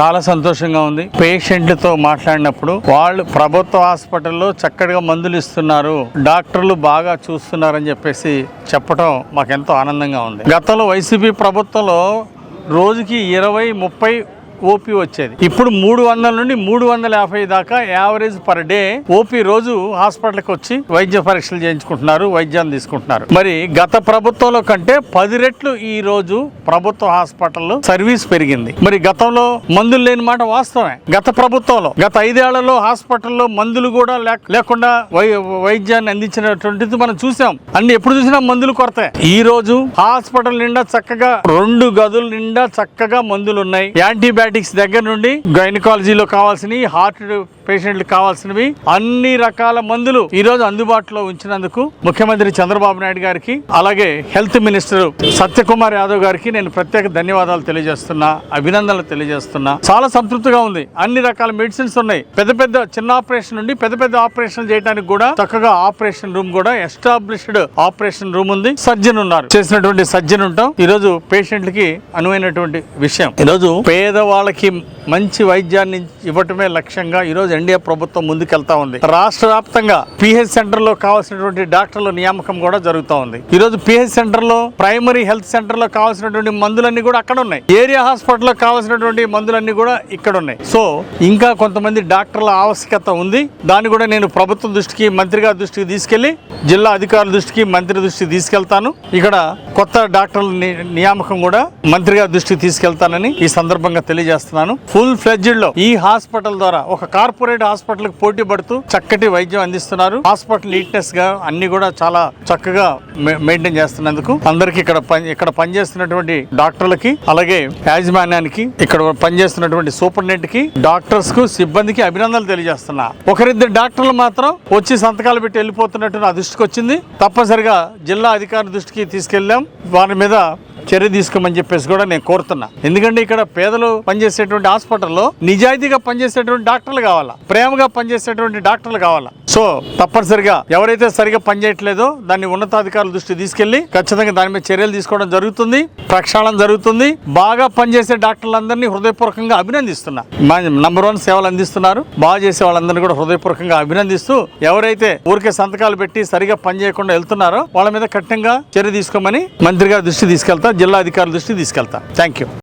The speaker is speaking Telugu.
చాలా సంతోషంగా ఉంది. పేషెంట్లతో మాట్లాడినప్పుడు వాళ్ళు ప్రభుత్వ హాస్పిటల్లో చక్కగా మందులు ఇస్తున్నారు. డాక్టర్లు బాగా చూస్తున్నారని చెప్పేసి చెప్పడం మాకెంతో ఆనందంగా ఉంది. గతంలో వైసీపీ ప్రభుత్వంలో రోజుకి ఇరవై ముప్పై ఓపీ వచ్చేది. ఇప్పుడు మూడు వందల నుండి మూడు వందల యాభై దాకా యావరేజ్ పర్ డే ఓపీ రోజు హాస్పిటల్కి వచ్చి వైద్య పరీక్షలు చేయించుకుంటున్నారు వైద్యాన్ని తీసుకుంటున్నారు. మరి గత ప్రభుత్వంలో కంటే పది రెట్లు ఈ రోజు ప్రభుత్వ హాస్పిటల్లో సర్వీస్ పెరిగింది. మరి గతంలో మందులు లేని మాట వాస్తవమే. గత ప్రభుత్వంలో గత ఐదేళ్ళలో హాస్పిటల్లో మందులు కూడా లేకుండా వై- వైద్యాన్ని అందించినటువంటిది మనం చూసాం. అన్ని ఎప్పుడు చూసినా మందులు కొరత. ఈ రోజు హాస్పిటల్ నిండా చక్కగా రెండు గదుల నిండా చక్కగా మందులు ఉన్నాయి యాంటీబయాటిక్స్ దగ్గర నుండి గైనకాలజీలో కావాల్సినవి హార్ట్ పేషెంట్లకు కావాల్సినవి అన్ని రకాల మందులు ఈ రోజు అందుబాటులో ఉంచినందుకు ముఖ్యమంత్రి చంద్రబాబు నాయుడు గారికి అలాగే హెల్త్ మినిస్టర్ సత్యకుమార్ యాదవ్ గారికి నేను ప్రత్యేక ధన్యవాదాలు తెలియజేస్తున్నా అభినందనలు తెలియజేస్తున్నా. చాలా సంతృప్తిగా ఉంది. అన్ని రకాల మెడిసిన్స్ ఉన్నాయి. పెద్ద పెద్ద చిన్న ఆపరేషన్ నుండి పెద్ద పెద్ద ఆపరేషన్ చేయడానికి కూడా చక్కగా ఆపరేషన్ రూమ్ కూడా ఎస్టాబ్లిష్డ్ ఆపరేషన్ రూమ్ ఉంది. సర్జన్ ఉన్నారు. చేసినటువంటి సర్జన్ ఉంటాం. ఈ రోజు పేషెంట్లకి అనువైనటువంటి విషయం. ఈ రోజు వాళ్ళకి మంచి వైద్యాన్ని ఇవ్వటమే లక్ష్యంగా ఈరోజు ఎన్డీఏ ప్రభుత్వం ముందుకెళ్తా ఉంది. రాష్ట్ర వ్యాప్తంగా పిహెచ్ సెంటర్లో కావాల్సినటువంటి డాక్టర్ల నియామకం కూడా జరుగుతూ ఉంది. ఈ రోజు పిహెచ్ సెంటర్లో ప్రైమరీ హెల్త్ సెంటర్లో కావాల్సినటువంటి మందులన్నీ కూడా అక్కడ ఉన్నాయి. ఏరియా హాస్పిటల్లో కావాల్సినటువంటి మందులన్నీ కూడా ఇక్కడ ఉన్నాయి. సో ఇంకా కొంతమంది డాక్టర్ల ఆవశ్యకత ఉంది. దాన్ని కూడా నేను ప్రభుత్వం దృష్టికి మంత్రి గారి దృష్టికి తీసుకెళ్ళి జిల్లా అధికారుల దృష్టికి మంత్రి దృష్టికి తీసుకెళ్తాను. ఇక్కడ కొత్త డాక్టర్ల ని- నియామకం కూడా మంత్రి గారి దృష్టికి తీసుకెళ్తానని ఈ సందర్భంగా తెలియజేస్తున్నాను ఫుల్ ఫ్లెడ్జ్డ్లో ఈ హాస్పిటల్ ద్వారా ఒక కార్పొరేట్ హాస్పిటల్కు పోటీ పడుతూ చక్కటి వైద్యం అందిస్తున్నారు. హాస్పిటల్ నీట్నెస్గా అన్ని కూడా చాలా చక్కగా మె- మెయింటైన్ చేస్తున్నందుకు అందరికి ఇక్కడ పని ఇక్కడ పనిచేస్తున్నటువంటి డాక్టర్లకి అలాగే యాజమాన్యానికి ఇక్కడ పనిచేస్తున్నటువంటి సూపరింటెండెంట్కి డాక్టర్స్కు సిబ్బందికి అభినందనలు తెలియజేస్తున్నా. ఒకరిద్దరు డాక్టర్లు మాత్రం వచ్చి సంతకాలు పెట్టి వెళ్ళిపోతున్నట్టు నా దృష్టికి వచ్చింది తప్పనిసరిగా జిల్లా అధికారి దృష్టికి తీసుకెళ్ళాం. వారి మీద చర్య తీసుకోమని చెప్పేసి కూడా నేను కోరుతున్నా. ఎందుకంటే ఇక్కడ పేదలు పనిచేసేటువంటి హాస్పిటల్లో నిజాయితీగా పనిచేసేటువంటి డాక్టర్లు కావాలా? ప్రేమగా పనిచేసేటువంటి డాక్టర్లు కావాలా? సో తప్పనిసరిగా ఎవరైతే సరిగా పనిచేయట్లేదో దాన్ని ఉన్నతాధికారుల దృష్టి తీసుకెళ్ళి ఖచ్చితంగా దాని మీద చర్యలు తీసుకోవడం జరుగుతుంది ప్రక్షాళన జరుగుతుంది. బాగా పనిచేసే డాక్టర్లందరినీ హృదయపూర్వకంగా అభినందిస్తున్నా. నంబర్ వన్ సేవలు అందిస్తున్నారు. బాగా చేసే వాళ్ళందరినీ కూడా హృదయపూర్వకంగా అభినందిస్తూ ఎవరైతే ఊరికే సంతకాలు పెట్టి సరిగా పనిచేయకుండా వెళ్తున్నారో వాళ్ళ మీద కఠినంగా చర్య తీసుకోమని మంత్రి గారి దృష్టి తీసుకెళ్తా జిల్లా అధికారుల దృష్టికి తీసుకెళ్తా. Thank you